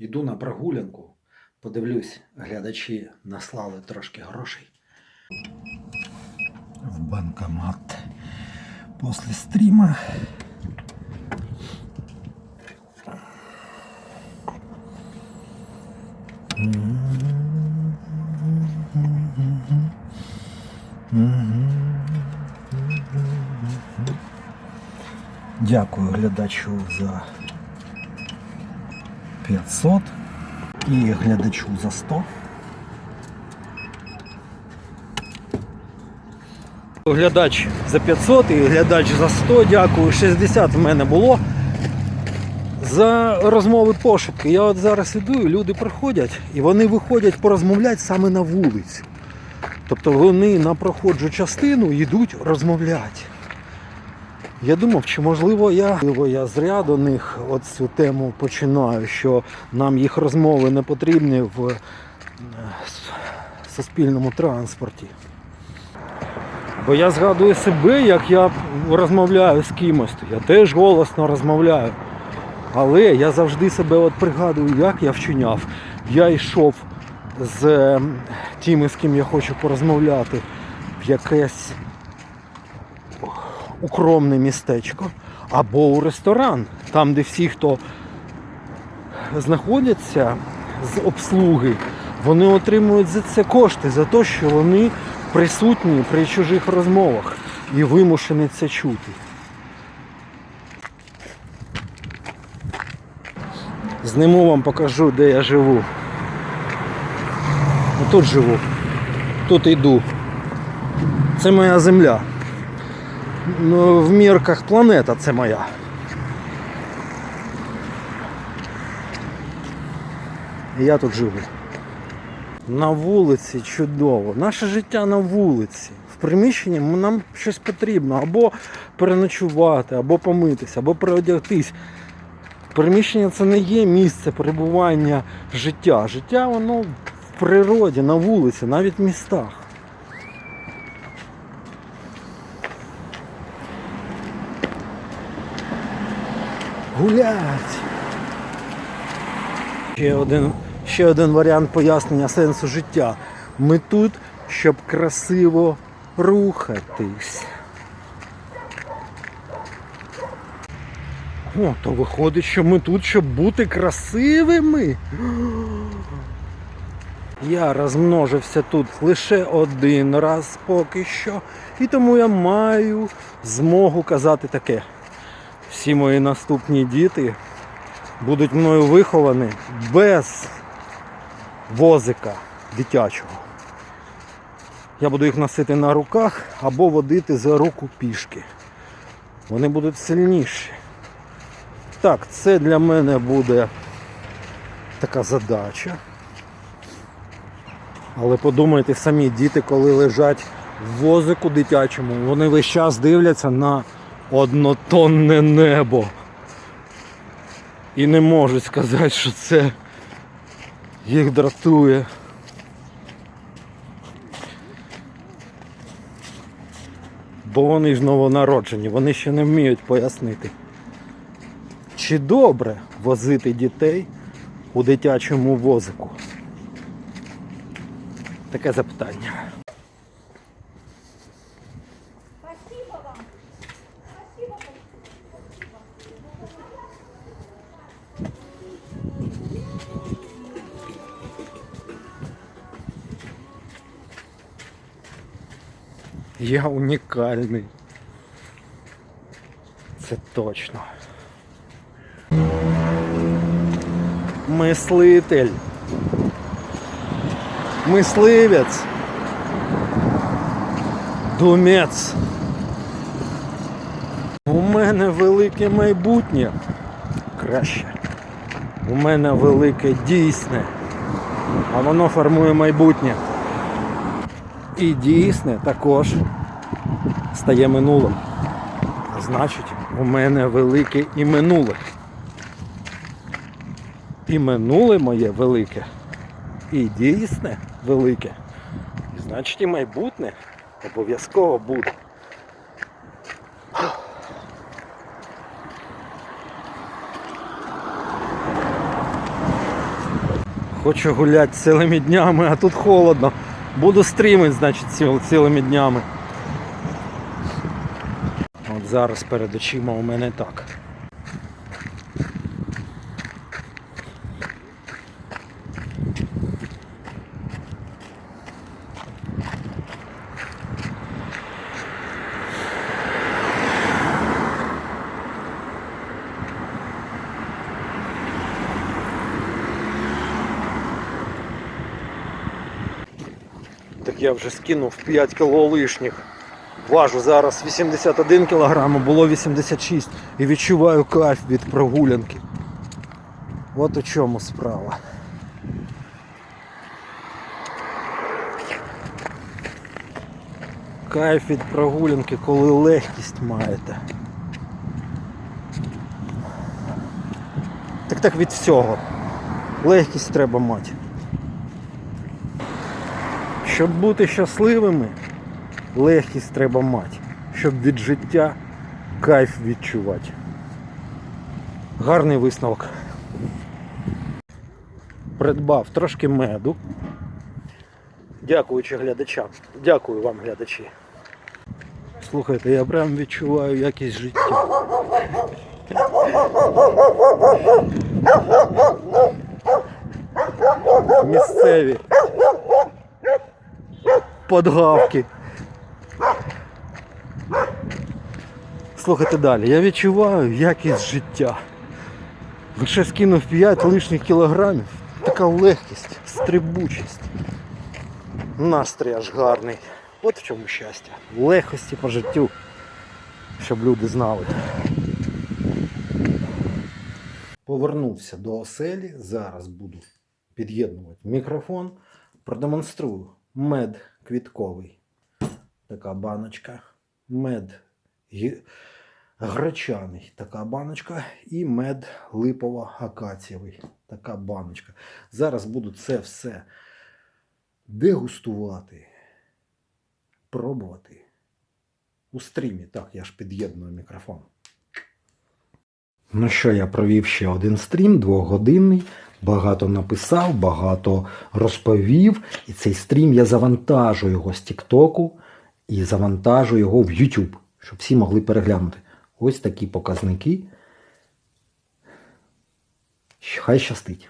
Йду на прогулянку, подивлюсь, глядачі наслали трошки грошей. В банкомат після стріма. Дякую глядачу за 500 і глядачу за 100. Глядач за 500 і глядач за 100, дякую. 60 в мене було. За розмови пошуки. Я от зараз іду, і люди приходять, і вони виходять порозмовляти саме на вулиці. Тобто вони на проходжу частину йдуть розмовляти. Я думав, чи можливо я, можливо, я зря до них цю тему починаю, що нам їх розмови не потрібні в е, суспільному транспорті. Бо я згадую себе, як я розмовляю з кимось. Я теж голосно розмовляю. Але я завжди себе от пригадую, як я вчиняв. Я йшов з тими, з ким я хочу порозмовляти, в якесь укромне містечко або у ресторан, там, де всі, хто знаходяться з обслуги, вони отримують за це кошти, за те, що вони присутні при чужих розмовах і вимушені це чути. Зниму вам покажу, де я живу. Тут живу. Тут йду. Це моя земля. Ну, в мірках планета це моя. Я тут живу. На вулиці чудово. Наше життя на вулиці. В приміщенні нам щось потрібно або переночувати, або помитися, або переодягтись. Приміщення це не є місце перебування життя. Життя воно в природі, на вулиці, навіть в містах. Гулять. Ще один, ще один варіант пояснення сенсу життя. Ми тут, щоб красиво рухатись. О, то виходить, що ми тут, щоб бути красивими. Я розмножився тут лише один раз поки що. І тому я маю змогу казати таке. Всі мої наступні діти будуть мною виховані без возика дитячого. Я буду їх носити на руках або водити за руку пішки. Вони будуть сильніші. Так, це для мене буде така задача. Але подумайте самі, діти, коли лежать в возику дитячому, вони весь час дивляться на однотонне небо. І не можуть сказати, що це їх дратує. Бо вони ж новонароджені, вони ще не вміють пояснити. Чи добре возити дітей у дитячому возику? Таке запитання. Я унікальний. Це точно. Мислитель. Мисливець. Думець. У мене велике майбутнє. Краще. У мене велике дійсне. А воно формує майбутнє. І дійсне також стає минулим. Значить, у мене велике і минуле. І минуле моє велике, і дійсне велике. І значить і майбутнє обов'язково буде. Хочу гуляти цілими днями, а тут холодно. Буду стрімити, значить, ціл- цілими днями. От зараз перед очима у мене так. Я вже скинув 5 кіло лишніх. Важу зараз 81 кг, було 86 і відчуваю кайф від прогулянки. От у чому справа. Кайф від прогулянки, коли легкість маєте. Так так від всього. Легкість треба мати. Щоб бути щасливими, легкість треба мати. Щоб від життя кайф відчувати. Гарний висновок. Придбав трошки меду. Дякуючи глядачам. Дякую вам, глядачі. Слухайте, я прям відчуваю якість життя. Місцеві подгавки. Слухайте далі, я відчуваю якість життя. Лише скинув 5 лишніх кілограмів. Така легкість, стрибучість. Настрій аж гарний. От в чому щастя. Легкості по життю. Щоб люди знали. Повернувся до оселі. Зараз буду під'єднувати мікрофон. Продемонструю мед квітковий. Така баночка. Мед гречаний. Така баночка. І мед липово-акацієвий. Така баночка. Зараз буду це все дегустувати, пробувати. У стрімі. Так, я ж під'єдную мікрофон. Ну що, я провів ще один стрім, двогодинний. Багато написав, багато розповів. І цей стрім я завантажу його з Тіктоку і завантажу його в YouTube, щоб всі могли переглянути. Ось такі показники. Хай щастить.